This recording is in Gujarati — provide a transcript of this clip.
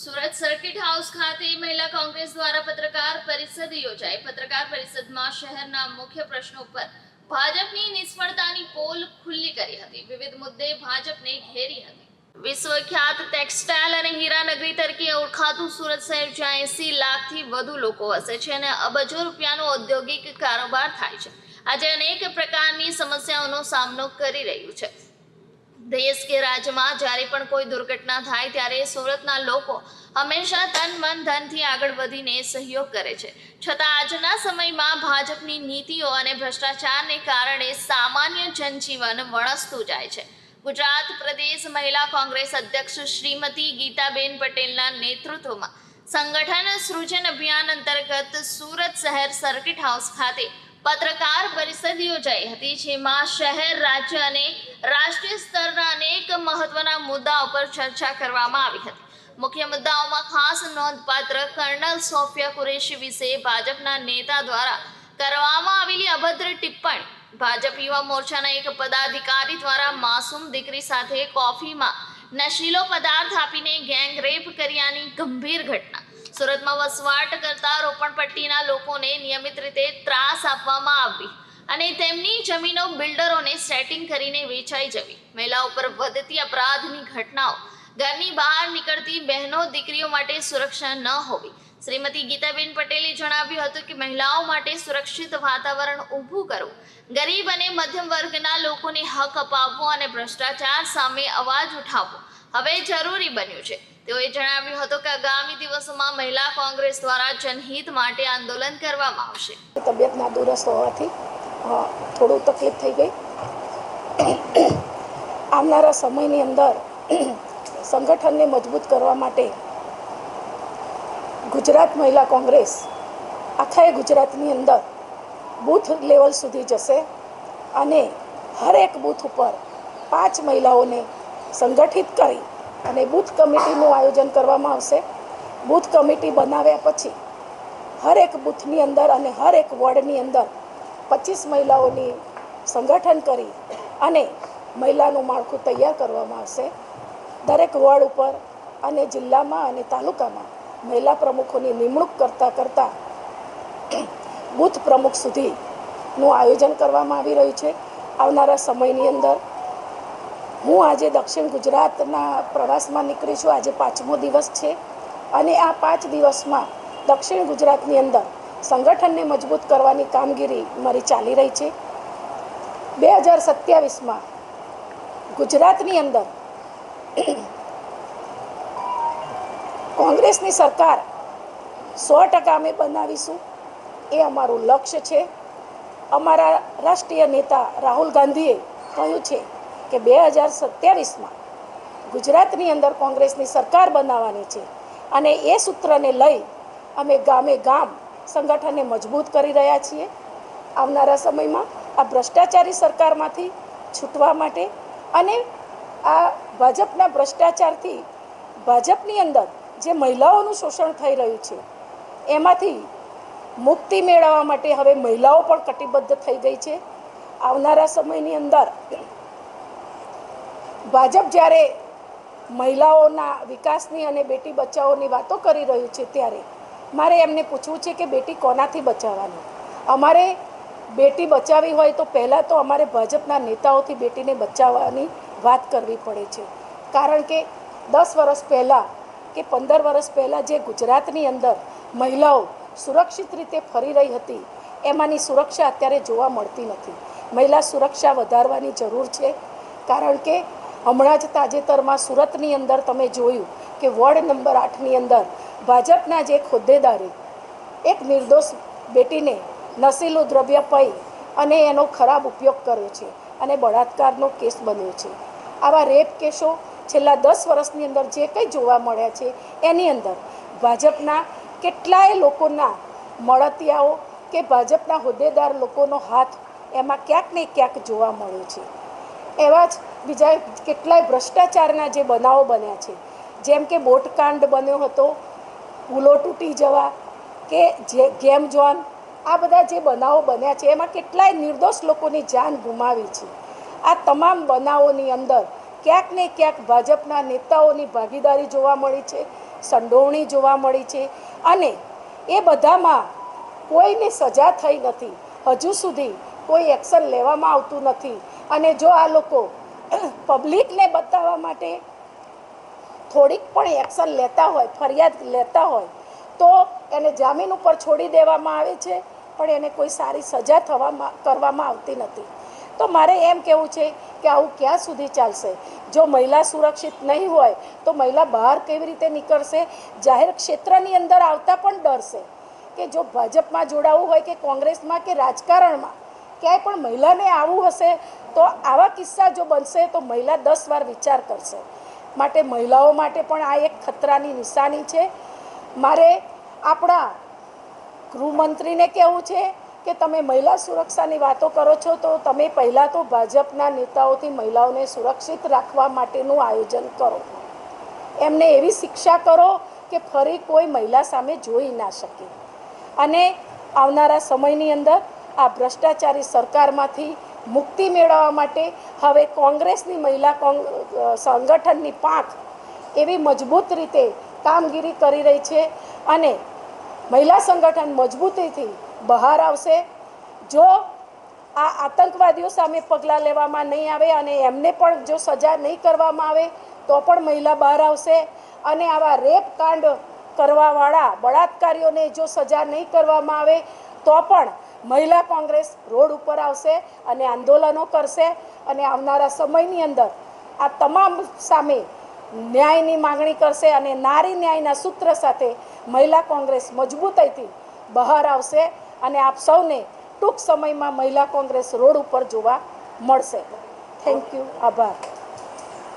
સુરત સર્કિટ હાઉસ ખાતે મહિલા કોંગ્રેસ દ્વારા પત્રકાર પરિષદ યોજાઈ. પત્રકાર પરિષદમાં શહેરના મુખ્ય પ્રશ્નો પર ભાજપની નિષ્ફળતાની પોલ ખુલ્લી કરી હતી. વિવિધ મુદ્દે ભાજપને ઘેરી હતી. વિશ્વખ્યાત ટેક્સટાઇલ અને હીરાનગરી તરીકે ઓળખાતું સુરત શહેર જ્યાં એસી લાખથી વધુ લોકો વસે છે અને અબજો રૂપિયાનો ઔદ્યોગિક કારોબાર થાય છે. આજે અનેક પ્રકારની સમસ્યાઓનો સામનો કરી રહ્યું છે. દેશ કે રાજ્યમાં જ્યારે પણ કોઈ દુર્ઘટના થાય ત્યારે સુરતના લોકો હંમેશા તન મન ધનથી આગળ વધીને સહયોગ કરે છે. છતાં આજના સમયમાં ભાજપની નીતિઓ અને ભ્રષ્ટાચારને કારણે સામાન્ય જનજીવન વણસતું જાય છે. ગુજરાત પ્રદેશ મહિલા કોંગ્રેસ અધ્યક્ષ શ્રીમતી ગીતાબેન પટેલના નેતૃત્વમાં સંગઠન સૃજન અભિયાન અંતર્ગત સુરત શહેર સર્કિટ હાઉસ ખાતે પત્રકાર પરિષદ યોજાઈ હતી, જેમાં શહેર, રાજ્ય અને રાષ્ટ્રીય સ્તરના અનેક મહત્વના મુદ્દાઓ પર ચર્ચા કરવામાં આવી હતી. મુખ્ય મુદ્દાઓમાં ખાસ નોંધપાત્ર કર્નલ સોફિયા કુરેશી વિશે ભાજપના નેતા દ્વારા કરવામાં આવેલી અભદ્ર ટિપ્પણી. ભાજપ યુવા મોરચાના એક પદાધિકારી દ્વારા માસૂમ દીકરી સાથે કોફીમાં નશીલો પદાર્થ આપીને ગેંગ રેપ કર્યાની ગંભીર ઘટના. સુરતમાં વસવાટ કરતા રોપણપટ્ટીના લોકોને નિયમિત રીતે ત્રાસ આપવામાં આવી અને તેમની જમીનો બિલ્ડરોને સેટિંગ કરીને વેચાઈ જવી. મહિલાઓ પર વધતી અપરાધની ઘટનાઓ. ઘરની બહાર નીકળતી બહેનો દીકરીઓ માટે સુરક્ષા ન હોવી. શ્રીમતી ગીતાબેન પટેલે જણાવ્યું હતું કે મહિલાઓ માટે સુરક્ષિત વાતાવરણ ઊભું કરવું. ગરીબ અને મધ્યમ વર્ગના લોકોને હક અપાવવો અને ભ્રષ્ટાચાર સામે અવાજ ઉઠાવવો. હવે જરૂરી બન્યું છે. તેઓએ જણાવ્યું હતું કે આગામી દિવસોમાં મહિલા કોંગ્રેસ દ્વારા જનહિત માટે આંદોલન કરવામાં આવશે. તબિયત નાદુરસ્ત હોવાથી થોડું તકલીફ થઈ ગઈ. આવનારા સમયની અંદર સંગઠનને મજબૂત કરવા માટે ગુજરાત મહિલા કોંગ્રેસ આખા ગુજરાતની અંદર બૂથ લેવલ સુધી જશે અને હરેક બૂથ ઉપર પાંચ મહિલાઓને સંગઠિત કરી અને બૂથ કમિટીનું આયોજન કરવામાં આવશે. બૂથ કમિટી બનાવ્યા પછી હરેક બૂથની અંદર અને હરેક વોર્ડની અંદર પચીસ મહિલાઓની સંગઠન કરી અને મહિલાનું માળખું તૈયાર કરવામાં આવશે. દરેક વોર્ડ ઉપર અને જિલ્લામાં અને તાલુકામાં મહિલા પ્રમુખોની નિમણૂક કરતાં કરતાં બૂથ પ્રમુખ સુધીનું આયોજન કરવામાં આવી રહ્યું છે. આવનારા સમયની અંદર હું આજે દક્ષિણ ગુજરાતના પ્રવાસમાં નીકળી છું. આજે પાંચમો દિવસ છે અને આ પાંચ દિવસમાં દક્ષિણ ગુજરાતની અંદર સંગઠનને મજબૂત કરવાની કામગીરી મારી ચાલી રહી છે. બે હજાર સત્યાવીસમાં ગુજરાતની અંદર કોંગ્રેસની સરકાર સો ટકા અમે બનાવીશું. એ અમારું લક્ષ્ય છે. અમારા રાષ્ટ્રીય નેતા રાહુલ ગાંધીએ કહ્યું છે કે બે હજાર સત્યાવીસમાં ગુજરાતની અંદર કોંગ્રેસની સરકાર બનાવવાની છે અને એ સૂત્રને લઈ અમે ગામે ગામ સંગઠનને મજબૂત કરી રહ્યા છીએ. આવનારા સમયમાં આ ભ્રષ્ટાચારી સરકારમાંથી છૂટવા માટે અને આ ભાજપના ભ્રષ્ટાચારથી ભાજપની અંદર જે મહિલાઓનું શોષણ થઈ રહ્યું છે, એમાંથી મુક્તિ મેળવવા માટે હવે મહિલાઓ પણ કટિબદ્ધ થઈ ગઈ છે. આવનારા સમયની અંદર ભાજપ જ્યારે મહિલાઓના વિકાસની અને બેટી બચાવોની વાતો કરી રહ્યું છે ત્યારે મારે એમને પૂછવું છે કે બેટી કોનાથી બચાવવાની? અમારે બેટી બચાવી હોય તો પહેલાં તો અમારે ભાજપના નેતાઓથી બેટીને બચાવવાની વાત કરવી પડે છે. કારણ કે દસ વર્ષ પહેલાં કે પંદર વર્ષ પહેલાં જે ગુજરાતની અંદર મહિલાઓ સુરક્ષિત રીતે ફરી રહી હતી, એમાંની સુરક્ષા અત્યારે જોવા મળતી નથી. મહિલા સુરક્ષા વધારવાની જરૂર છે. કારણ કે હમણાં જ તાજેતરમાં સુરતની અંદર તમે જોયું કે વોર્ડ નંબર આઠની અંદર ભાજપના જે હોદ્દેદારે એક નિર્દોષ બેટીને નશીલું દ્રવ્ય પઈ અને એનો ખરાબ ઉપયોગ કર્યો છે અને બળાત્કારનો કેસ બન્યો છે. આવા રેપ કેસો છેલ્લા દસ વર્ષની અંદર જે કંઈ જોવા મળ્યા છે, એની અંદર ભાજપના કેટલાય લોકોના મળતિયાઓ કે ભાજપના હોદ્દેદાર લોકોનો હાથ એમાં ક્યાંક ને ક્યાંક જોવા મળ્યો છે. એવા જ બીજા કેટલાય ભ્રષ્ટાચારના જે બનાવો બન્યા છે. જેમ કે બોટકાંડ બન્યો હતો પુલો તૂટી જવા કે જે ગેમ ઝોન આ બધા જે બનાવો બન્યા છે, એમાં કેટલાય નિર્દોષ લોકોની જાન ગુમાવી છે. આ તમામ બનાવોની અંદર ક્યાંક ને ક્યાંક ભાજપના નેતાઓની ભાગીદારી જોવા મળી છે, સંડોવણી જોવા મળી છે અને એ બધામાં કોઈને સજા થઈ નથી. હજુ સુધી કોઈ એક્શન લેવામાં આવતું નથી. અને જો આ લોકો પબ્લિકને બતાવવા માટે થોડીક પણ એક્શન લેતા હોય, ફરિયાદ લેતા હોય, તો એને જામીન ઉપર છોડી દેવામાં આવે છે, પણ એને કોઈ સારી સજા થવામાં, કરવામાં આવતી નથી. તો મારે એમ કહેવું છે કે આવું ક્યાં સુધી ચાલશે? જો મહિલા સુરક્ષિત નહીં હોય, તો મહિલા બહાર કેવી રીતે નીકળશે? જાહેર ક્ષેત્રની અંદર આવતા પણ ડરશે. કે જો ભાજપમાં જોડાવું હોય કે કોંગ્રેસમાં કે રાજકારણમાં ક્યાંય પણ મહિલાને આવું હશે, તો આવા કિસ્સા જો બનશે, તો મહિલા દસ વાર વિચાર કરશે. માટે મહિલાઓ માટે પણ આ એક ખતરાની નિશાની છે. મારે આપણા ગૃહમંત્રીને કહેવું છે કે તમે મહિલા સુરક્ષાની વાતો કરો છો, તો તમે પહેલાં તો ભાજપના નેતાઓથી મહિલાઓને સુરક્ષિત રાખવા માટેનું આયોજન કરો. એમને એવી શિક્ષા કરો કે ફરી કોઈ મહિલા સામે જોઈ ના શકે. અને આવનારા સમયની અંદર આ ભ્રષ્ટાચારી સરકારમાંથી મુક્તિ મેળવવા માટે હવે કોંગ્રેસની મહિલા સંગઠનની પાંખ એવી મજબૂત રીતે કામગીરી કરી રહી છે અને મહિલા સંગઠન મજબૂતીથી બહાર આવશે. જો આ આતંકવાદીઓ સામે પગલાં લેવામાં નહીં આવે અને એમને પણ જો સજા નહીં કરવામાં આવે, તો પણ મહિલા બહાર આવશે અને આવા રેપ કાંડ કરવાવાળા બળાત્કારીઓને જો સજા નહીં કરવામાં આવે, તો પણ મહિલા કોંગ્રેસ રોડ ઉપર આવશે અને આંદોલનો કરશે અને આવનારા સમયની અંદર આ તમામ સામે ન્યાયની માગણી કરશે અને નારી ન્યાયના સૂત્ર સાથે મહિલા કોંગ્રેસ મજબૂતાઈથી બહાર આવશે અને આપ સૌને ટૂંક સમયમાં મહિલા કોંગ્રેસ રોડ ઉપર જોવા મળશે. થેન્ક યુ આભાર.